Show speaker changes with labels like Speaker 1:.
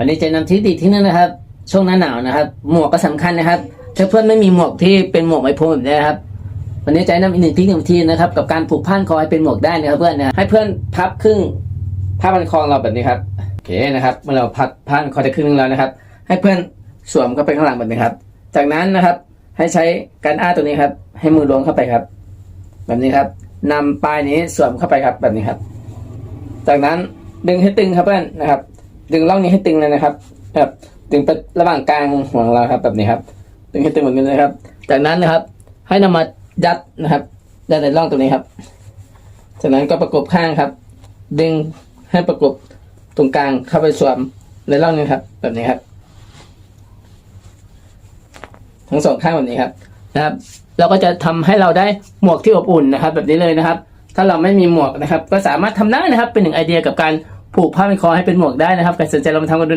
Speaker 1: วันนี้จะนำทริดีที่นึงนะครับ ช่วงหน้าหนาวนะครับ หมวกก็สำคัญนะครับถ้าเพื่อนไม่มีหมวกที่เป็นหมวกไม้พรมแบบนี้นะครับวันนี้จะนำอีกหนึ่งทริคหนึ่งวิธีนะครับ กับการผูกผ้านคอให้เป็นหมวกได้นะครับเพื่อนนะให้เพื่อนพับครึ่งผ้าพันคอเราแบบนี้ครับโอเคนะครับ เมื่อเราพับผ้านคอได้ครึ่งนึงแล้วนะครับ ให้เพื่อนสวมเข้าไปข้างหลังแบบนี้ครับ จากนั้นนะครับให้ใช้การอ้าตัวนี้ครับ ให้มือล้วงเข้าไปครับ แบบนี้ครับนำปลายนี้สวมเข้าไปครับแบบนี้ครับ จากนั้นดึงให้ตึงครับเพื่อนนะครับ ดึงร่องนี้ให้ตึงเลยนะครับแบบดึงไประหว่างกลางของเราครับ แบบนี้ครับ ดึงให้ตึงแบบนี้เลยครับ จากนั้นนะครับ ให้นำมายัดนะครับยัดในร่องตรงนี้ครับ จากนั้นก็ประกบข้างครับ ดึงให้ประกบตรงกลางเข้าไปสวมในร่องนี้ครับ แบบนี้ครับ ทั้งสองข้างแบบนี้ครับ นะครับ เราก็จะทำให้เราได้หมวกที่อบอุ่นนะครับ แบบนี้เลยนะครับ ถ้าเราไม่มีหมวกนะครับ ก็สามารถทำได้นะครับ เป็นหนึ่งไอเดียกับการ ผูกผ้าเป็นคอให้เป็นหมวกได้นะครับใครสนใจเราไปทำกันดูนะ